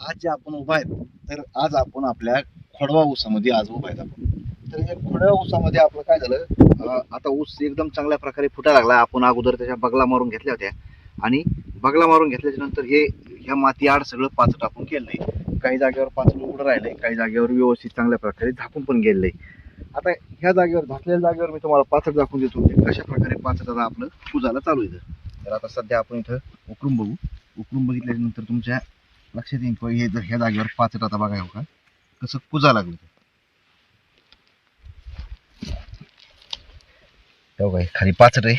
आज जे आपण उभा आहेत तर आज आपण आपल्या खोडवा ऊसामध्ये आज उभा आहेत आपण. तर या खोडवा ऊसामध्ये आपलं काय झालं आता ऊस एकदम चांगल्या प्रकारे फुटायला लागला. आपण अगोदर त्याच्या बगला मारून घेतल्या होत्या. आणि बगला मारून घेतल्याच्या नंतर हे ह्या माती आड सगळं टाकून आपण केलंय काही जागेवर पाचट उघडं राहिलंय काही जागेवर व्यवस्थित चांगल्या प्रकारे झाकून पण गेलंय आता ह्या जागेवर झाकलेल्या जागेवर मी तुम्हाला पाचट दाखवून देतो. म्हणजे कशा प्रकारे पाचट आता आपलं पूजाला चालू आहे इथं. तर आता सध्या आपण इथं उकरून बघू. उकरून बघितल्याच्या नंतर तुमच्या लक्षात देईन किंवा हे जर ह्या जागेवर पाचट आता बघा हो का? कसं कुजा लागलं ते. काय खाली पाचट आहे.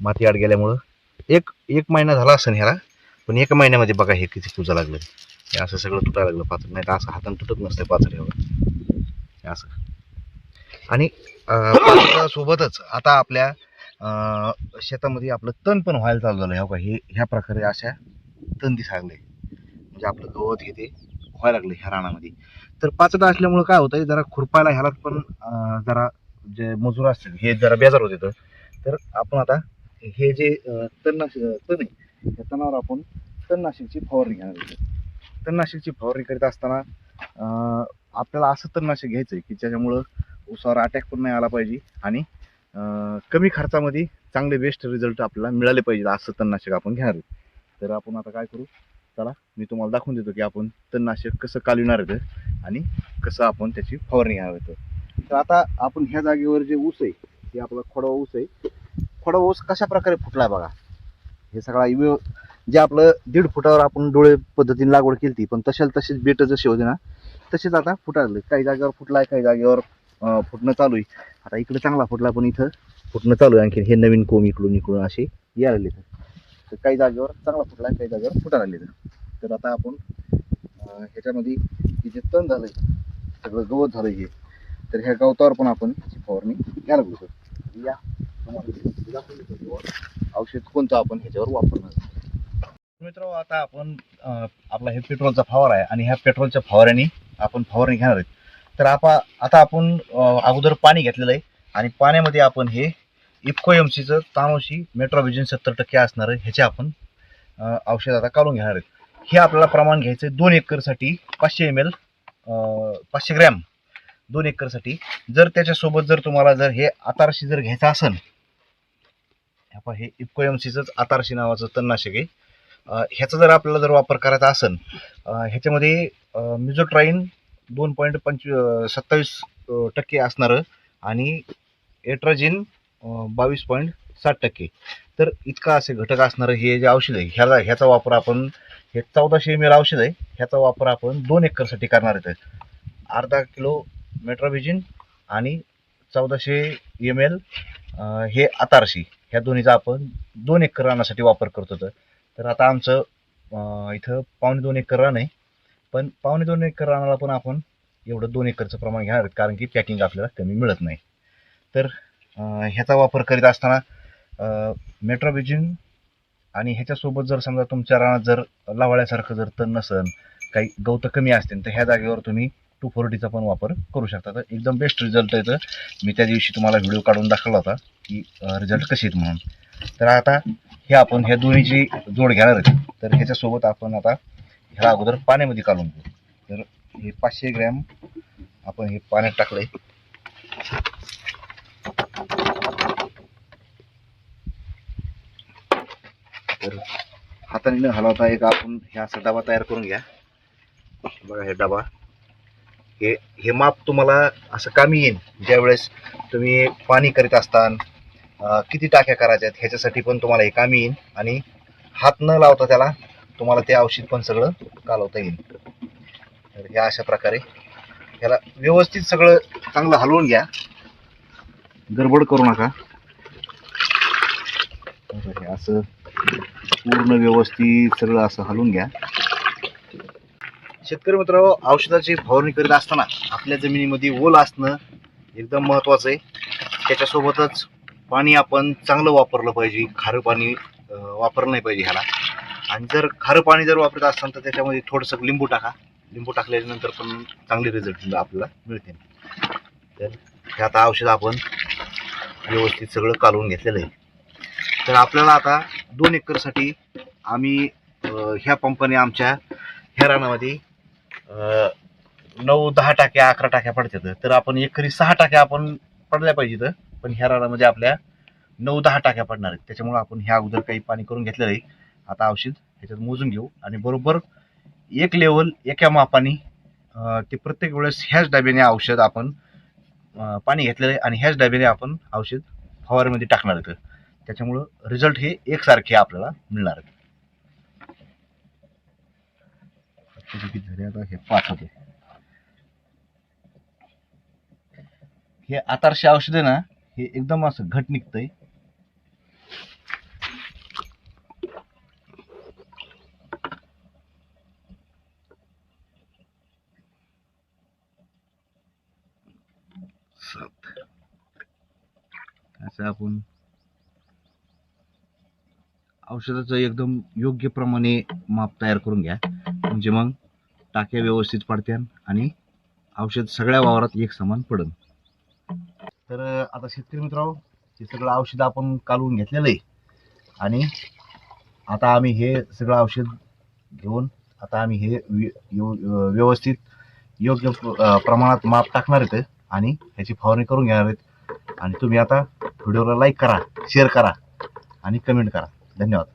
माती आड गेल्यामुळं एक एक महिना झाला असेल ह्याला पण एका महिन्यामध्ये बघा हे किती कुजा लागलं हे असं सगळं तुटायला लागलं पाचट नाही तर असं हाताने तुटत नसतं पाचट एवढं. हे असं. आणि सोबतच आता आपल्या अं, शेतामध्ये आपलं तण पण व्हायला चालू झालं ह्या हे ह्या प्रकारे अशा तण दिसायला लागले म्हणजे आपलं गवत हे ते व्हायला लागलं ह्या रानामध्ये. तर पाचटा असल्यामुळं काय होतं जरा खुरपायला ह्याला पण जरा जे मजूर असतील हे जरा बेजार होते तर तर आपण आता हे जे तणनाशक तण आहे त्या तणावर आपण तणनाशकची फवारणी घेणार आहोत. तणनाशकची फवारणी करीत असताना आपल्याला असं तणनाशक घ्यायचं आहे की ज्याच्यामुळं उसावर अटॅक पण नाही आला पाहिजे आणि कमी खर्चामध्ये चांगले बेस्ट रिझल्ट आपल्याला मिळाले पाहिजे असं तणनाशक आपण घेणार तर आपण आता काय करू चला मी तुम्हाला दाखवून देतो की आपण तणनाशक कसं कालविणार होतं आणि कसं आपण त्याची फवारणी घ्यावं होतं तर आता आपण ह्या जागेवर जे ऊस आहे ते आपला खोडवा ऊस आहे खोडवा ऊस कशा प्रकारे फुटला बघा? हे सगळा व्यव जे आपलं दीड फुटावर आपण डोळे पद्धतीने लागवड केली ती पण तशाला तसेच बेट जसे होते ना तसेच आता फुटायला लागले. काही जागेवर फुटलाय काही जागेवर फुटणं चालू आहे. आता इकडे चांगला फुटला पण इथं फुटणं चालू आहे आणखी हे नवीन कोम इकडून इकडून असे यायला लागले तर काही जागेवर चांगला फुटला काही जागेवर फुटा लागले तर आता आपण ह्याच्यामध्ये हे जे तण आहे सगळं गवत झालं हे तर ह्या गवतावर पण आपण फवारणी घ्यायला बघतो या औषध कोणतं आपण ह्याच्यावर वापरणार मित्र आता आपण आपला हे पेट्रोलचा फवारा आहे आणि ह्या पेट्रोलच्या फवाऱ्याने आपण फवारणी घेणार आहेत. तर आपा आता आपण अगोदर पाणी घेतलेलं आहे आणि पाण्यामध्ये आपण हे इफको एम सीचं तानोशी मेट्रोविजन सत्तर टक्के असणार आहे ह्याचे आपण औषध आता काढून घेणार आहेत. हे आपल्याला प्रमाण घ्यायचं आहे दोन एकरसाठी पाचशे एम एल पाचशे ग्रॅम दोन एकरसाठी. जर त्याच्यासोबत जर तुम्हाला जर हे आतारशी जर घ्यायचं असेल हे इफको एम सीचंच आतारशी नावाचं तणनाशक आहे. ह्याचा जर आपल्याला जर वापर करायचा असेल ह्याच्यामध्ये मिझोट्राईन दोन पॉईंट पंचवी सत्तावीस टक्के असणारं आणि एट्राजिन बावीस पॉईंट साठ टक्के. तर इतका असे घटक असणारं हे जे औषध आहे ह्याला ह्याचा वापर आपण हे चौदाशे एम एल औषध आहे ह्याचा वापर आपण दोन एकरसाठी करणार आहेत. अर्धा किलो मेट्रोव्हिजिन आणि चौदाशे एम एल हे आतारशी. ह्या दोन्हीचा आपण दोन एकर रानासाठी वापर करतो तर तर आता आमचं इथं पावणे दोन एकर रान आहे. पण पावणे दोन एकर रानाला पण आपण एवढं दोन एकरचं प्रमाण घेणार आहेत कारण की पॅकिंग आपल्याला कमी मिळत नाही. तर ह्याचा वापर करीत असताना मेट्रोव्हिजन आणि ह्याच्यासोबत जर समजा तुमच्या रानात जर लावाळ्यासारखं जर तण नसन काही गवतं कमी असतील तर ह्या जागेवर तुम्ही टू फोर्टीचा पण वापर करू शकता. तर एकदम बेस्ट रिझल्ट येतं मी त्या दिवशी तुम्हाला व्हिडिओ काढून दाखवला होता की रिझल्ट कसे आहेत म्हणून. तर आता हे आपण ह्या दोन्हीची जोड घेणार आहे. तर ह्याच्यासोबत आपण आता ह्याला अगोदर पाण्यामध्ये काढून घेऊ. तर हे पाचशे ग्रॅम आपण हे पाण्यात टाकलं आहे हाताने न हलवता एक आपण हे असा डबा तयार करून घ्या. बघा हे डबा. हे हे माप तुम्हाला असं कामी येईल. ज्यावेळेस तुम्ही पाणी करीत असताना किती टाक्या करायच्यात ह्याच्यासाठी पण तुम्हाला हे कामी येईल आणि हात न लावता त्याला तुम्हाला ते औषध पण सगळं घालवता येईल. तर ह्या अशा प्रकारे ह्याला व्यवस्थित सगळं चांगलं हलवून घ्या. गडबड करू नका. असं पूर्ण व्यवस्थित सगळं असं हलवून घ्या. शेतकरी मित्र औषधाची फवारणी करीत असताना आपल्या जमिनीमध्ये ओल असणं एकदम महत्वाचं आहे. त्याच्यासोबतच पाणी आपण चांगलं वापरलं पाहिजे. खारं पाणी वापरलं नाही पाहिजे ह्याला. आणि जर खारं पाणी जर वापरत असताना तर त्याच्यामध्ये थोडंसं लिंबू टाका. लिंबू टाकल्यानंतर पण चांगले रिझल्ट आपल्याला मिळतील तर हे आता औषध आपण व्यवस्थित सगळं कालवून घेतलेलं आहे. तर आपल्याला आता दोन एकरसाठी आम्ही ह्या पंपाने आमच्या ह्या रानामध्ये नऊ दहा टाक्या अकरा टाक्या पडतात. तर आपण एकरी सहा टाक्या आपण पडल्या पाहिजेत. पण ह्या रानामध्ये आपल्या नऊ दहा टाक्या पडणार आहेत. त्याच्यामुळे आपण ह्या अगोदर काही पाणी करून घेतलेलं आहे. आता औषध ह्याच्यात मोजून घेऊ. आणि बरोबर एक लेवल एका मापाने ते प्रत्येक वेळेस ह्याच डब्याने औषध आपण पाणी घेतलेलं आहे. आणि ह्याच डब्याने आपण औषध फवारीमध्ये टाकणार होतं त्याच्यामुळं रिझल्ट हे एकसारखे आपल्याला मिळणार आहेत. झाले आता? हे पाच होते. हे आतारशे औषध आहे ना हे एकदम असं घट निघतंय. असं आपण औषधाचं एकदम योग्य प्रमाणे माप तयार करून घ्या. म्हणजे मग टाक्या व्यवस्थित पडत्यान आणि औषध सगळ्या वावरात एक समान पडन. तर आता शेतकरी मित्रांनो हे सगळं औषध आपण कालवून घेतलेलं आहे. आणि आता आम्ही हे सगळं औषध घेऊन आता आम्ही हे व्यवस्थित योग्य प्रमाणात माप टाकणार आहेत आणि ह्याची फवारणी करून घेणार आहेत. आणि तुम्ही आता व्हिडिओला लाईक करा शेअर करा आणि कमेंट करा. धन्यवाद